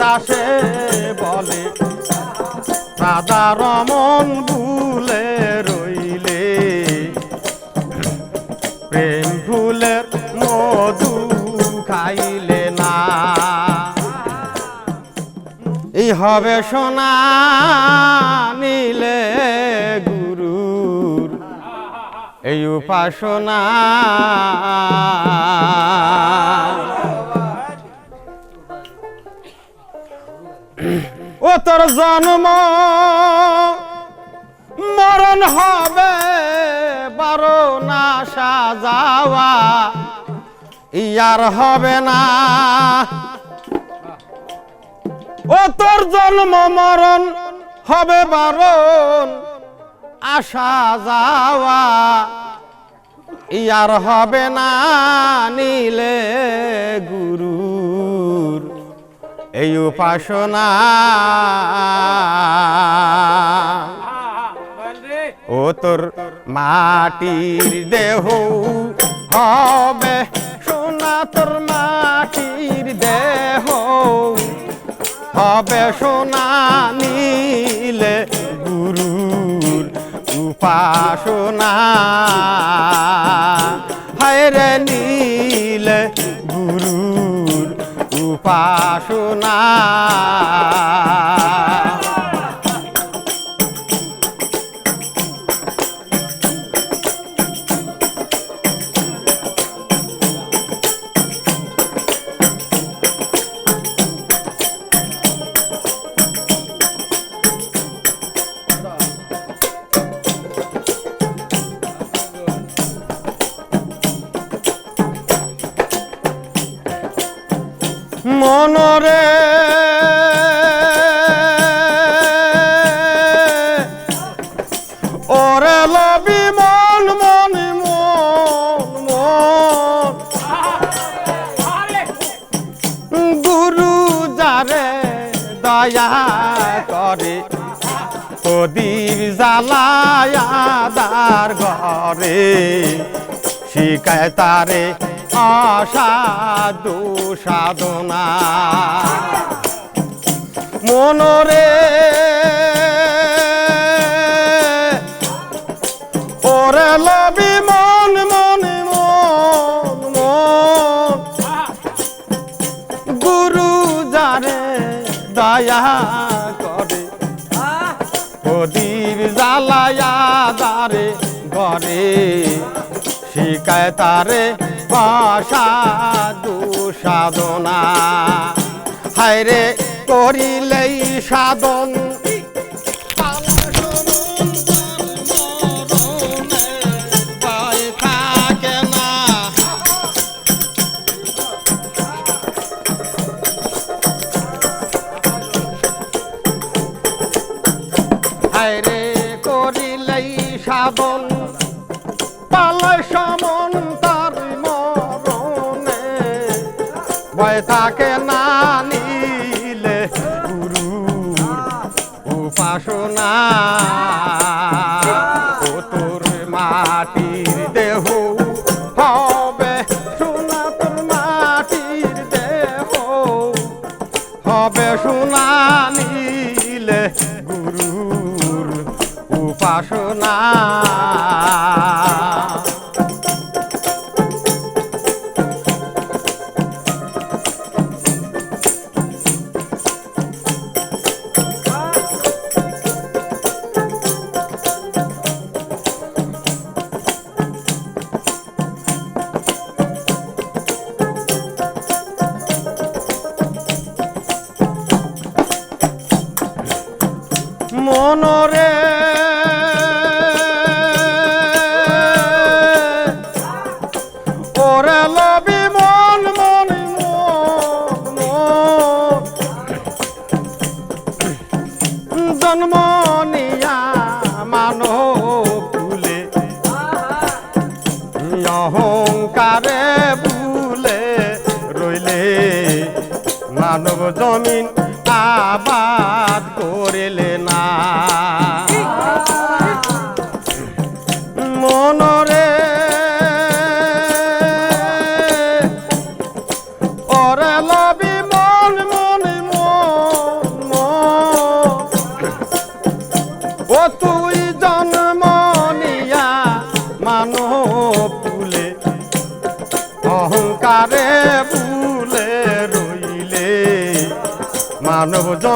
দাসে বলে রমন ভুলে রইলে। প্রেম ফুলের মধু খাইলে না। এই হবে সোনা নিলে এই উপাসনা। ও তোর জন্ম মরণ হবে, বারো না সাজাওয়া। ইয়ার হবে না। ও তোর জন্ম মরণ হবে বারণ আসা যাওয়া, ইয়ার হবে না নিলে গুরুর এই উপাসনা। ও তোর মাটির দেহ হবে, সোনা তোর মাটির দেহ হবে, সোনা গুরুর উপাসনা। হায় রে নীলে গুরুর উপাসনা। মনরে। ওরে লবি মন মন মন মন। গুরু যারে দয়া করে, প্রদীপ জ্বালায়াদার ঘরে শিকায় তারে অসাধু সাধনা। মনরে ওরে মন প্রদীপ জ্বালায়া দারে ঘরে শিকায় তারে বাসাদু সাধনা। হায়রে করিলেই সাধন ও তোর মাটির দেহ হবে সোনা তোর মাটির দেহ হবে সোনা নিলে গুরুর উপাসনা। জমিন আবাদ করিলে না।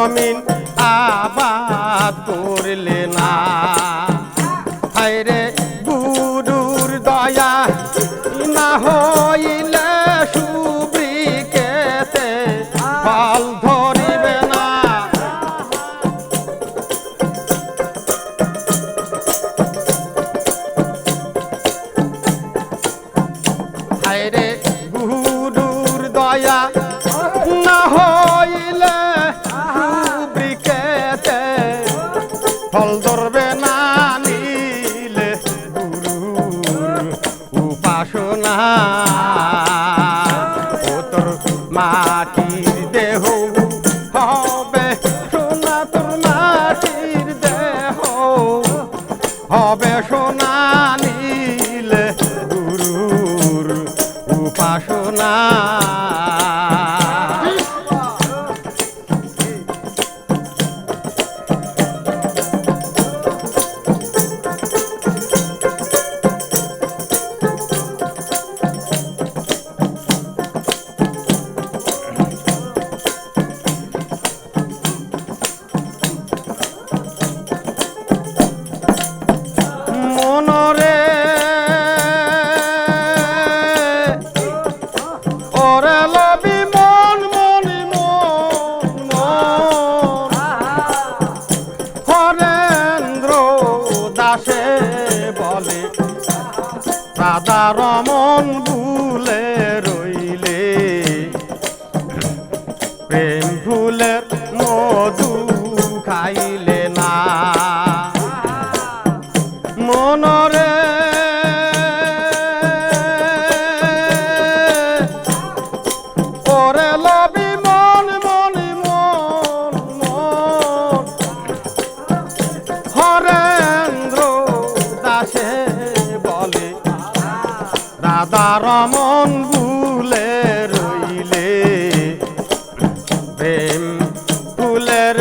জমিন আবাদ করলে না। হাইরে গুরুর দয়া, না হইলে সুব্রিকেতে ফল ধরিবে না। হাইরে গুরুর দয়া পাখির দেহ তার মন ভুলে রইলে। প্রেম ভুলের মধু খাইলে না। মনরে ওরে ল ফুলের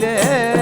गे